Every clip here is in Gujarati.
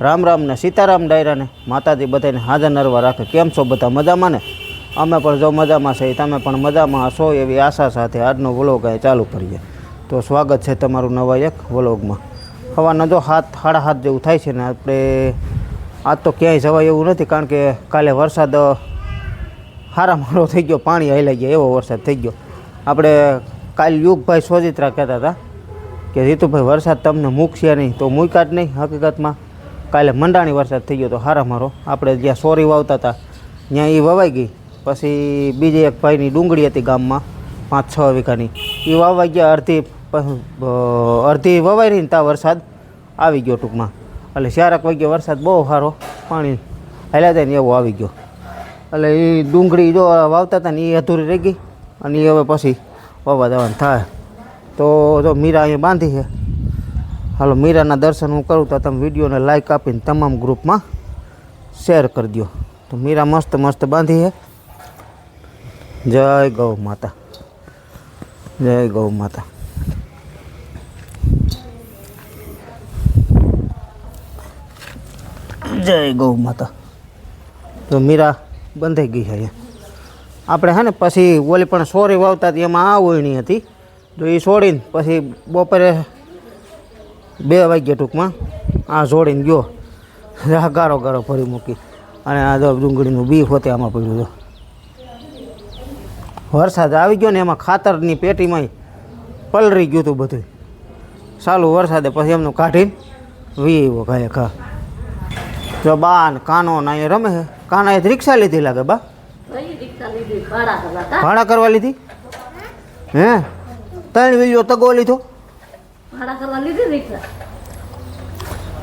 રામ રામને સીતારામ ડાયરાને માતાજી બધાને હાજર નરવા રાખે. કેમ છો બધા મજામાં ને? અમે પણ જો મજામાં છે તમે પણ મજામાં હશો એવી આશા સાથે આજનો વ્લોગ અહીં ચાલુ કરીએ. તો સ્વાગત છે તમારું નવા એક વ્લોગમાં. હવાના જો હાથ સાડા હાથ જેવું થાય છે ને આપણે આજ તો ક્યાંય જવાય એવું નથી, કારણ કે કાલે વરસાદ હારામારો થઈ ગયો, પાણી હલાઈ ગયા, એવો વરસાદ થઈ ગયો. આપણે કાલ યુગભાઈ સોજિત્રા કહેતા હતા કે, રીતુભાઈ, વરસાદ તમને મૂકશે નહીં. તો મૂકાત નહીં, હકીકતમાં કાલે મંડાણી વરસાદ થઈ ગયો તો હારા મારો. આપણે જ્યાં સોરી વાવતા હતા, ત્યાં એ વવાઈ ગઈ. પછી બીજી એક ભાઈની ડુંગળી હતી ગામમાં, પાંચ છ વીઘાની. એ વાવાઈ ગયા અડધી અડધી વવાઈ રહી ને ત્યાં વરસાદ આવી ગયો ટૂંકમાં. એટલે ચારક વાગ્યે વરસાદ બહુ સારો, પાણી હાલ્યા જાય ને એવો આવી ગયો. એટલે એ ડુંગળી જો વાવતા હતા ને એ અધૂરી રહી ગઈ. અને એ હવે પછી વાવવા જવાનું થાય. તો જો મીરા અહીંયા બાંધી છે. હાલો, મીરાના દર્શન હું કરું તો તમે વિડીયોને લાઇક આપીને તમામ ગ્રુપમાં શેર કરી દો તો મીરા મસ્ત મસ્ત બાંધી હે જય ગૌ માતા. જય ગૌ માતા. જય ગૌ માતા. તો મીરા બંધાઈ ગઈ છે આપણે હે ને પછી ઓલી પણ સોરી વાવતા હતી, એમાં આ ઓયણી હતી. તો એ છોડીને પછી બપોરે બે વાગ્યા ટૂંકમાં આ જોડીને ગયો. ગારો ગારો ફરી મૂકી. અને આ ડુંગળીનું બી હોતે આમાં પડ્યું હતું વરસાદ આવી ગયો ને એમાં ખાતરની પેટીમાં પલરી ગયું હતું બધું ચાલુ વરસાદે પછી એમનું કાઢીને વીવો ખાય ખા. જો બા ને કાનો ને અહીંયા રમે છે. એ રિક્ષા લીધી લાગે બા. ભાડા કરવા લીધી? હે? ત્રણ વીજો તગો લીધો. ભાડા કરવા લીધી રિક્ષા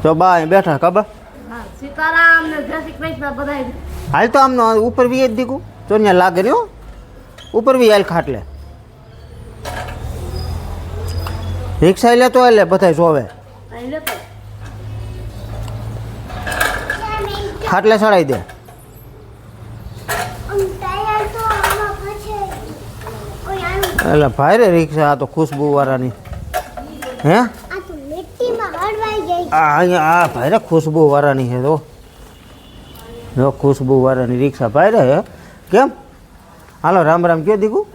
તો બા અહીં બેઠા ખબર હા સીતારામ ને જય શ્રી કૃષ્ણ બધાય હાલ તો આમનો ઉપર વી જ દીકું જો ત્યાં લાગે ને હો ઉપર વી હાલ ખાટલે રિક્ષા લે તો એટલે બધા જોવે અહીં લેતો ખાટલે ચડાવી દે એટલે ભાઈ રે રિક્ષા આ તો ખુશ્બુ વાળાની હે? આ ભાઈ રે ખુશ્બુ વાળાની છે તો જો ખુશ્બુ વાળાની રિક્ષા ભાઈ રે કેમ? હાલો રામ રામ કયો દીકું?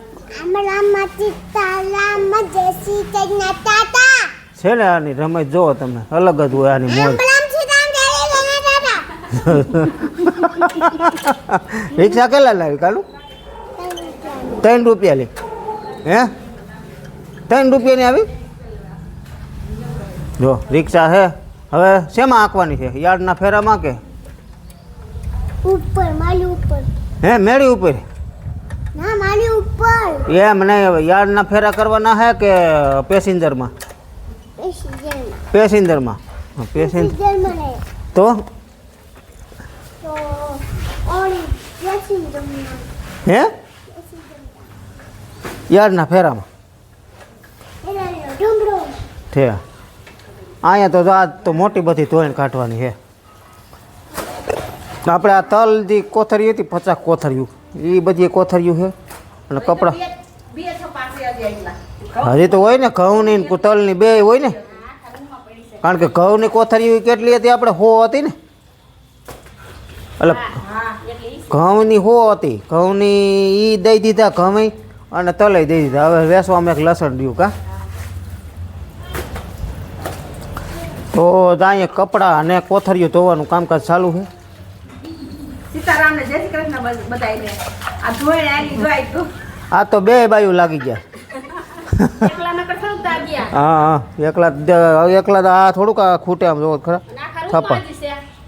છે ને આની રમત જોવો તમે અલગ જ હોય આની મોજ. રિક્ષા કેટલા લાવી કાલુ? ત્રણ રૂપિયા લે. હે? ત્રણ રૂપિયાની આવી? જો રિક્ષા છે હવે શેમાં આંકવાની છે? યાર્ડના ફેરામાં કે? ઉપર મારી ઉપર. હે મેળી ઉપર? ના મારી ઉપર. એમ નહીં હવે યાર્ડના ફેરા કરવાના છે કે પેસેન્જરમાં? પેસેન્જરમાં. હા, પેસેન્જર મને તો? તો ઓળી બેસી જમવા હે યાર્ડના ફેરામાં. એના ડુંગરો. છે અહીંયા તો આ તો મોટી બધી ધોઈને કાઢવાની છે. આપણે આ તલ જે કોથરી હતી પચાસ કોથરિયું એ બધી કોથરિયું છે. અને કપડાં. હજી તો હોય ને ઘઉંની ને તલની બે હોય ને. કારણ કે ઘઉંની કોથરિયું કેટલી હતી આપણે હો હતી ને. એટલે ઘઉંની હો હતી. ઘઉંની એ દઈ દીધા ઘઉં અને તલે દઈ દીધા. હવે વેસવામાં એક લસણ રહ્યું કા? તો અહીંયા કપડાં અને કોથરિયું ધોવાનું કામકાજ ચાલુ છે. સીતારામ જય શ્રી કૃષ્ણ બધાય આ ધોઈ તો આ તો બે બાયું લાગી ગયા. એકલા નકર સૌતા ગયા. હા હા. એકલા એકલા આ થોડુંક આ ખૂટે આમ જોવો ખરા. ના થપ્પા.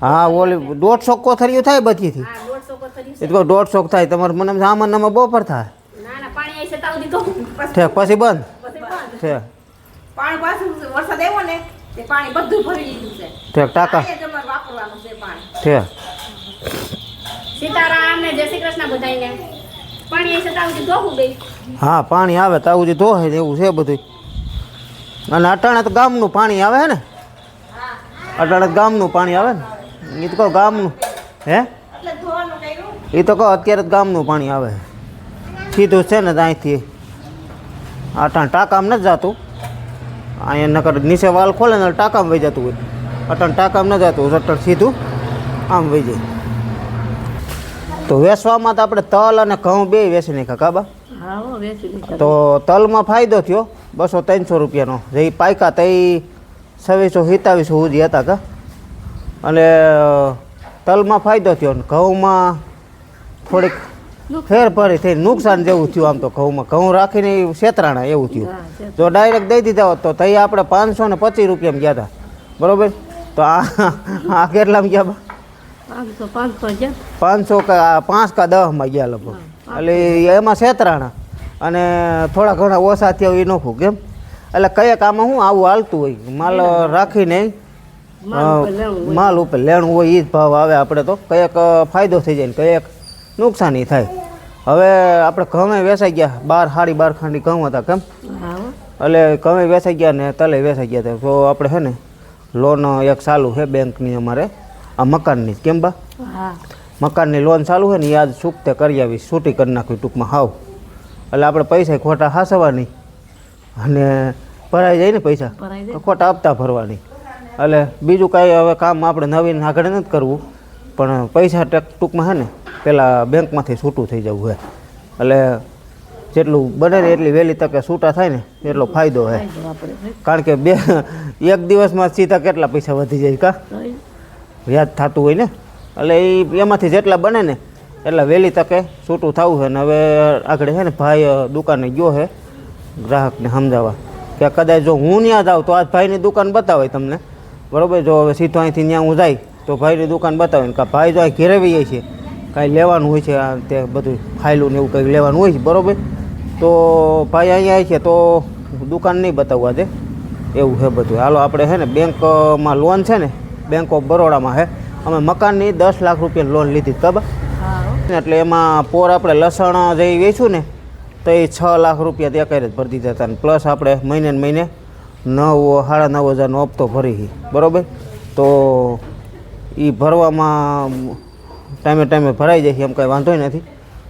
હા ઓલી દોઢસો કોથરિયું થાય બધીથી. એ તો દોઢસો થાય. તમારે મને એમ સામાન નામાં બપોર થાય. ના ના પાણી આવી છે તાવ દીધો પછી ઠેક પછી બંધ. પછી બંધ. છે પાણી પાછું વરસાદ આવ્યો ને તે પાણી બધું ભરી દીધું છે. ઠેક ટાંકા. પાણી જ અમારે વાપરવાનું છે પાણી. ઠેક. સીતારામ ને જય શ્રી કૃષ્ણ બધાયને. પાણી આવી છે તાવ દીધો હું બે હા પાણી આવે તો આવું જે ધોહે ને એવું છે બધું અને અટાણે તો ગામનું પાણી આવે છે ને? અટાણે તો ગામનું પાણી આવે ને? એ તો કહો ગામનું. હે? એટલે ધોવાનું કર્યું. એ તો કહો અત્યારે જ ગામનું પાણી આવે. સીધું છે ને તો અહીંથી અટાણે ટાંકામાં નથી જતું. અહીંયા નકર નીચે વાલ ખોલે ને ટાંકામાં વહી જતું હોય. અટણ ટાંકામ ન જતું અટણ સીધું આમ વહી જાય. તો વેસવામાં તો આપણે તલ અને ઘઉં બે વેચી નાખ્યા કાબા તો તલમાં ફાયદો થયો બસો ત્રણસો રૂપિયાનો. જે પાયકા તે છવ્વીસો સિત્તાવીસો સુધી હતા કા? અને તલમાં ફાયદો થયો ને ઘઉંમાં થોડીક ફેર ફરી થઈ નુકસાન જેવું થયું આમ તો ઘઉંમાં. ઘઉં રાખીને શેતરાણા એવું થયું. જો ડાયરેક્ટ દઈ દીધા હોત તો તઈ આપણે પાંચસો ને પચીસ રૂપિયામાં ગયા હતા બરોબર? તો આ આ કેટલામાં ગયા પાંચસો કા પાંચ કા દહમાં ગયા લગભગ. એટલે એમાં છેતરાણા અને થોડા ઘણા ઓછા થયા એ નોખું કેમ એટલે કયા આમાં શું આવું હાલતું હોય. માલ રાખીને. માલ ઉપર લેણું હોય. એ જ ભાવ આવે આપણે તો. કયાક ફાયદો થઈ જાય ને કયેક નુકસાની થાય. હવે આપણે ઘઉં વેસાઈ ગયા બાર સાડી બાર ખાંડી ઘઉં હતા કેમ? એટલે ઘઉં વેસાઈ ગયા ને તલે વેસાઈ ગયા હતા. તો આપણે છે ને લોન એક ચાલુ છે બેંકની અમારે આ મકાનની કેમ બા? મકાનની લોન ચાલુ છે ને યાદ ચૂકતે કરી આવી છૂટી કરી નાખવી ટૂંકમાં હાવ. એટલે આપણે પૈસા ખોટા હાસવાની અને ભરાઈ જાય ને પૈસા તો ખોટા હપ્તા ભરવાની. એટલે બીજું કાંઈ હવે કામ આપણે નવીન આગળ નથી કરવું. પણ પૈસા ટેક ટૂંકમાં છે ને પહેલાં બેંકમાંથી છૂટું થઈ જવું છે એટલે જેટલું બને ને એટલી વહેલી તકે છૂટા થાય ને એટલો ફાયદો છે. કારણ કે બે એક દિવસમાં સીધા કેટલા પૈસા વધી જાય કા? વ્યાજ થતું હોય ને? એટલે એ એમાંથી જેટલા બને ને એટલા વહેલી તકે છૂટું થવું છે ને હવે આગળ છે ને ભાઈ દુકાને ગયો છે ગ્રાહકને સમજાવવા. કે કદાચ જો હું ત્યાં જાઉં તો આજ ભાઈની દુકાન બતાવે તમને. બરાબર? જો હવે સીધો અહીંથી ત્યાં હું જાય તો ભાઈની દુકાન બતાવે કે ભાઈ તો આ ઘેરે જાય છે. કાંઈ લેવાનું હોય છે આ તે બધું ફાઇલું ને એવું કંઈ લેવાનું હોય છે બરોબર? તો ભાઈ અહીંયા આવી છે તો દુકાન નહીં બતાવવા દે. એવું છે બધું. હાલો આપણે છે ને બેંકમાં લોન છે ને બેંક ઓફ બરોડામાં છે. અમે મકાનની દસ લાખ રૂપિયા લોન લીધી ખબર? એટલે એમાં પોર આપણે લસણ જે વેચ્યું ને તો એ છ લાખ રૂપિયા ત્યાં કરે ભરી દીધા હતા પ્લસ આપણે મહિને ને મહિને નવ સાડા નવ હજારનો હપ્તો ભરી બરાબર? તો એ ભરવામાં ટાઈમે ટાઈમે ભરાઈ જાય છે, એમ કાંઈ વાંધો નથી.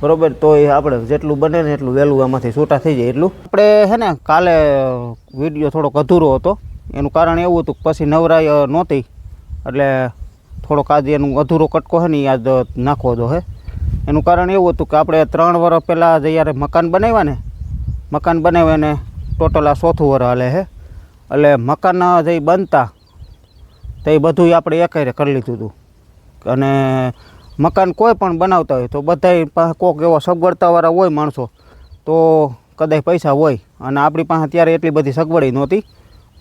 બરાબર? તો એ આપણે જેટલું બને ને એટલું વહેલું આમાંથી છૂટા થઈ જાય એટલું. આપણે હે ને, કાલે વીડિયો થોડોક અધૂરો હતો. એનું કારણ એવું હતું પછી નવરાઈ નહોતી. એટલે થોડોક આજે એનું અધૂરો કટકો છે ને એ આજ નાખવો દો હે. એનું કારણ એવું હતું કે આપણે ત્રણ વર્ષ પહેલાં જ્યારે મકાન બનાવ્યા ને, મકાન બનાવ્યા ને ટોટલ આ ચોથું વર્ષ હાલે હે. એટલે મકાન જે બનતા. તો એ બધું આપણે એકારે કરી લીધું હતું અને મકાન કોઈ પણ બનાવતા હોય તો બધાય કોક એવો સગવડતાવાળા હોય માણસો, તો કદાચ પૈસા હોય. અને આપણી પાસે ત્યારે એટલી બધી સગવડ નહોતી.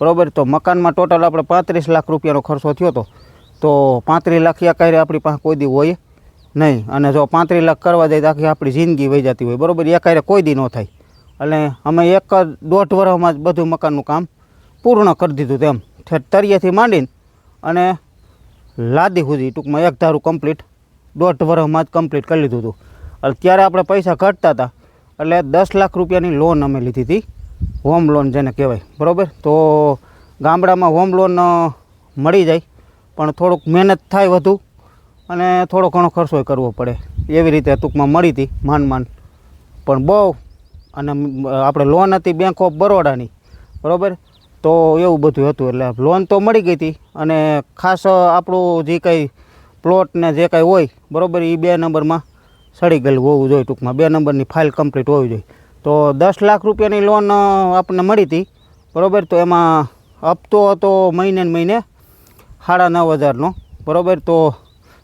બરાબર? તો મકાનમાં ટોટલ આપણે પાંત્રીસ લાખ રૂપિયાનો ખર્ચો થયો હતો તો પાંત્રીસ લાખ એકારે આપણી પાસે કોઈ દી હોય નહીં. અને જો પાંત્રીસ લાખ કરવા જાય તો આખી આપણી જિંદગી વહી જતી હોય. બરાબર? એકારે કોઈ દી ન થાય. એટલે અમે એક દોઢ વર્ષમાં જ બધું મકાનનું કામ પૂર્ણ કરી દીધું તેમ. ઠેઠ તળિયેથી માંડીને અને લાદી સુધી ટૂંકમાં એક ધારું કમ્પ્લીટ દોઢ વર્ષમાં જ કમ્પ્લીટ કરી લીધું હતું. ત્યારે આપણે પૈસા ઘટતા હતા. એટલે દસ લાખ રૂપિયાની લોન અમે લીધી હતી. હોમ લોન જેને કહેવાય. બરાબર? તો ગામડામાં હોમ લોન મળી જાય. પણ થોડુંક મહેનત થાય વધુ અને થોડો ઘણો ખર્ચો કરવો પડે. એવી રીતે ટૂંકમાં મળી હતી માંડ માંડ પણ બહુ અને આપણે લોન હતી બેંક ઓફ બરોડાની બરાબર? તો એવું બધું હતું એટલે લોન તો મળી ગઈ હતી. અને ખાસ આપણું જે કંઈ પ્લોટ ને જે કાંઈ હોય, બરાબર એ બે નંબરમાં સડી ગયેલું હોવું જોઈએ ટૂંકમાં. બે નંબરની ફાઇલ કમ્પ્લીટ હોવી જોઈએ. તો દસ લાખ રૂપિયાની લોન આપણને મળી હતી. બરાબર, તો એમાં હપ્તો હતો મહિને મહિને સાડા નવ હજારનો. બરાબર, તો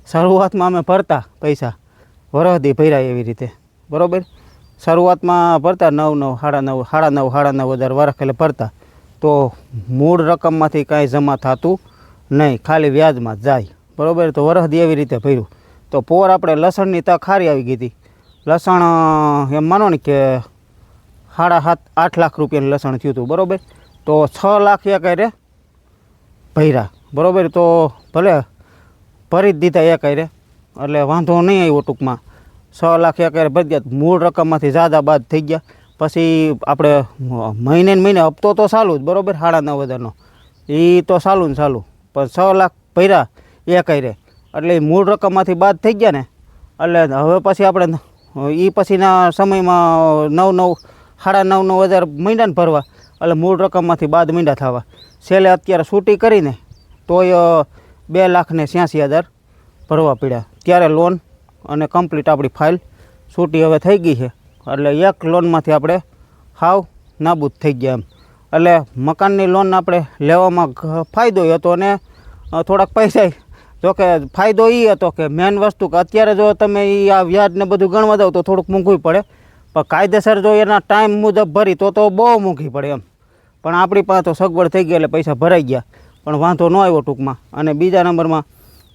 શરૂઆતમાં અમે ભરતા પૈસા. વરહદી ભર્યા એવી રીતે. બરાબર, શરૂઆતમાં ભરતા નવ નવ, સાડા નવ સાડા નવ સાડા નવ હજાર વરખ એટલે ભરતા. તો મૂળ રકમમાંથી કાંઈ જમા થતું નહીં, ખાલી વ્યાજમાં જાય. બરાબર? તો વરહદી એવી રીતે ભર્યું. તો પોર આપણે લસણની તક હારી આવી ગઈ હતી. લસણ એમ માનો ને કે સાડા સાત, આઠ લાખ રૂપિયાનું લસણ થયું હતું, બરાબર? તો છ લાખ એક રે ભર્યા, બરાબર? તો ભલે ભરી જ દીધા એક રે એટલે વાંધો નહીં આવ્યો ટૂંકમાં. છ લાખ એક ભરી ગયા, મૂળ રકમમાંથી ઝાઝા બાદ થઈ ગયા. પછી આપણે મહિને મહિને હપ્તો તો ચાલુ જ, બરાબર? સાડા નવ હજારનો. એ તો ચાલું ને ચાલું. પણ છ લાખ ભર્યા એક રહે એટલે એ મૂળ રકમમાંથી બાદ થઈ ગયા ને. એટલે હવે પછી આપણે એ પછીના સમયમાં નવ નવ, સાડા નવ નવ હજાર મહિનાને ભરવા. એટલે મૂળ રકમમાંથી બાદ મીંડા થવા. છેલ્લે અત્યારે છૂટી કરીને તોય બે લાખ ને છ્યાસી હજાર ભરવા પડ્યા. ત્યારે લોન અને કમ્પ્લીટ આપણી ફાઇલ છૂટી હવે થઈ ગઈ છે. એટલે એક લોનમાંથી આપણે હાવ નાબૂદ થઈ ગયા એમ. એટલે મકાનની લોન આપણે લેવામાં ફાયદો હતો અને થોડાક પૈસા જોકે ફાયદો એ હતો કે મેન વસ્તુ કે અત્યારે જો તમે એ આ વ્યાજને બધું ગણવા દો તો થોડુંક મોંઘું પડે. પણ કાયદેસર જો એના ટાઈમ મુજબ ભરી તો તો બહુ મોંઘી પડે એમ. પણ આપણી પાસે તો સગવડ થઈ ગઈ એટલે પૈસા ભરાઈ ગયા. પણ વાંધો ન આવ્યો ટૂંકમાં. અને બીજા નંબરમાં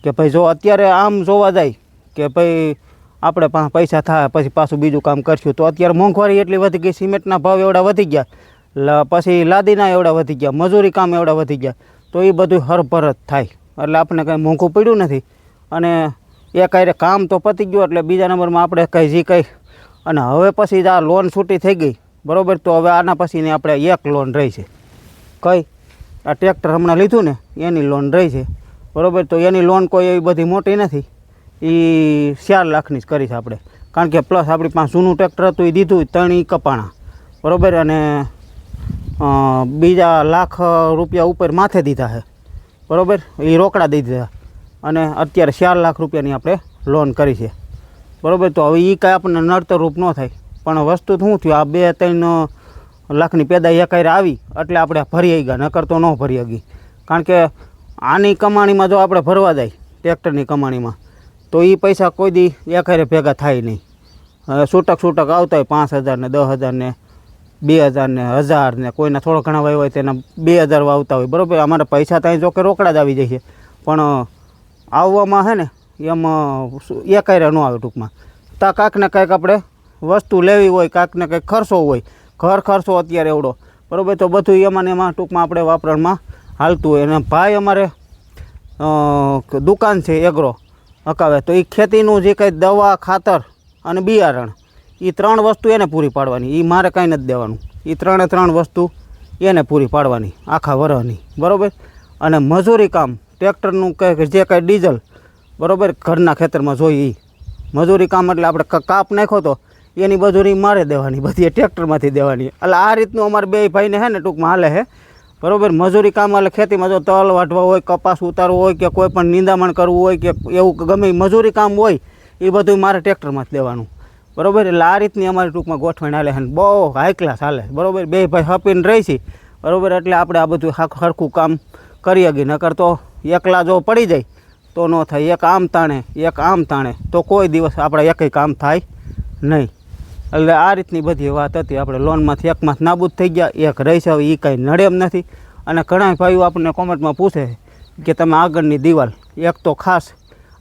કે ભાઈ જો અત્યારે આમ જોવા જાય કે ભાઈ આપણે પાસે પૈસા થાય, પછી પાછું બીજું કામ કરશું. તો અત્યારે મોંઘવારી એટલી વધી ગઈ, સિમેન્ટના ભાવ એવડા વધી ગયા. પછી લાદીના એવડા વધી ગયા, મજૂરી કામ એવડા વધી ગયા. તો એ બધું હરભર થાય. એટલે આપણે કંઈ મોંઘું પડ્યું નથી. અને એ કાંઈ કામ તો પતી ગયું, એટલે બીજા નંબરમાં આપણે કંઈ જે કંઈ. અને હવે પછી આ લોન છૂટી થઈ ગઈ. બરાબર? તો હવે આના પછીની આપણે એક લોન રહી છે. કઈ? આ ટ્રેક્ટર હમણાં લીધું ને, એની લોન રહી છે. બરાબર? તો એની લોન કોઈ એવી બધી મોટી નથી. એ ચાર લાખની જ કરી છે આપણે. કારણ કે પ્લસ આપણી પાસે જૂનું ટ્રેક્ટર હતું એ દીધું ત્રણ એ કપાણા. બરાબર? અને બીજા લાખ રૂપિયા ઉપર માથે દીધા છે. બરાબર? એ રોકડા દઈ દીધા અને અત્યારે ચાર લાખ રૂપિયાની આપણે લોન કરી છે. બરાબર? તો હવે એ કાંઈ આપણને નડતરરૂપ ન થાય. પણ વસ્તુ શું થયું? આ બે ત્રણ લાખની પેદાઈ એકાયરે આવી, એટલે આપણે ભરી ગયા નકર તો ન ભરી ગઈ કારણ કે આની કમાણીમાં જો આપણે ભરવા જાય ટ્રેક્ટરની કમાણીમાં તો એ પૈસા કોઈ દી એકાયરે ભેગા થાય નહીં. છૂટક છૂટક આવતા હોય પાંચ હજાર ને, દસ હજાર ને, બે હજાર ને હજાર ને, કોઈના થોડા ઘણા વાય હોય તેના બે હજાર આવતા હોય. બરાબર? અમારા પૈસા ત્યાં જોકે રોકડા જ આવી જાય છે. પણ આવવામાં હે ને, એમ એકાયરે ન આવે ટૂંકમાં. તા કાંકને કાંઈક આપણે વસ્તુ લેવી હોય કાંઈક ને કંઈક ખર્ચો હોય, ઘર ખર્ચો અત્યારે એવડો. બરાબર? તો બધું એમાં ને એમાં ટૂંકમાં આપણે વાપરણમાં હાલતું હોય. અને ભાઈ અમારે દુકાન છે એગ્રો. અકાવે તો એ ખેતીનું જે કંઈ દવા, ખાતર અને બિયારણ એ ત્રણ વસ્તુ એને પૂરી પાડવાની. એ મારે કાંઈ નથી દેવાનું. એ ત્રણે ત્રણ વસ્તુ એને પૂરી પાડવાની, આખા વરહની. બરાબર? અને મજૂરી કામ, ટ્રેક્ટરનું કે જે કાંઈ ડીઝલ, બરાબર? ઘરના ખેતરમાં જોઈએ એ મજૂરી કામ એટલે આપણે કાપ નાખો તો એની મજૂરી મારે દેવાની, બધી ટ્રેક્ટરમાંથી દેવાની. એટલે આ રીતનું અમારે બે ભાઈને છે ને ટૂંકમાં હાલે છે બરાબર? મજૂરી કામ એટલે ખેતીમાં જો તલ વાઢવા હોય, કપાસ ઉતારવો હોય કે કોઈ પણ નિંદામણ કરવું હોય કે એવું ગમે મજૂરી કામ હોય એ બધું મારે ટ્રેક્ટરમાં જ દેવાનું બરાબર? એટલે આ રીતની અમારી ટૂંકમાં ગોઠવણ હાલે છે બહુ હાઈ ક્લાસ હાલે બરાબર? બે ભાઈ હપીને રહી છે. બરાબર? એટલે આપણે આ બધું સરખું કામ કરી શકીએ નકર તો એકલા જો પડી જાય, તો ન થાય. એક આમ તાણે, એક આમ તાણે, તો કોઈ દિવસ આપણે એકય કામ થાય નહીં. એટલે આ રીતની બધી વાત હતી. આપણે લોનમાંથી એકમાં નાબૂદ થઈ ગયા, એક રહી છે એ કાંઈ નડે એમ નથી. અને ઘણા ભાઈઓ આપણને કોમેન્ટમાં પૂછે કે તમે આગળની દિવાલ, એક તો ખાસ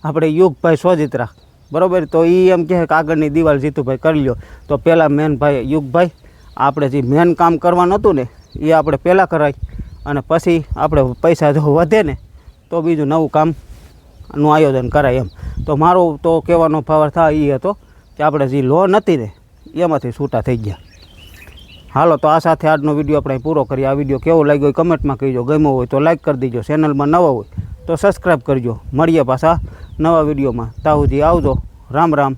આપણે યુગભાઈ સોજિત્રા, બરાબર? તો એ એમ કહે કે આગળની દિવાલ જીતુભાઈ કરી લો તો પહેલાં મેન ભાઈ યુગભાઈ, આપણે જે મેન કામ કરવાનું હતું ને એ આપણે પહેલાં કરાય. અને પછી આપણે પૈસા જો વધે ને, તો બીજું નવું કામનું આયોજન કરાય એમ. તો મારો તો કહેવાનો પાવર થાય એ હતો કે આપણે જે લોન હતી ને એમાંથી છૂટા થઈ ગયા. હાલો, તો આ સાથે આજનો વીડિયો આપણે પૂરો કરીએ. આ વીડિયો કેવો લાગ્યો હોય કમેન્ટમાં કહીજો. ગમ્યો હોય તો લાઈક કરી દીજો. ચેનલમાં નવા હોય તો સબસ્ક્રાઈબ કરજો. મળીએ પાછા નવા વિડીયોમાં. તાહુજી આવજો. રામ રામ.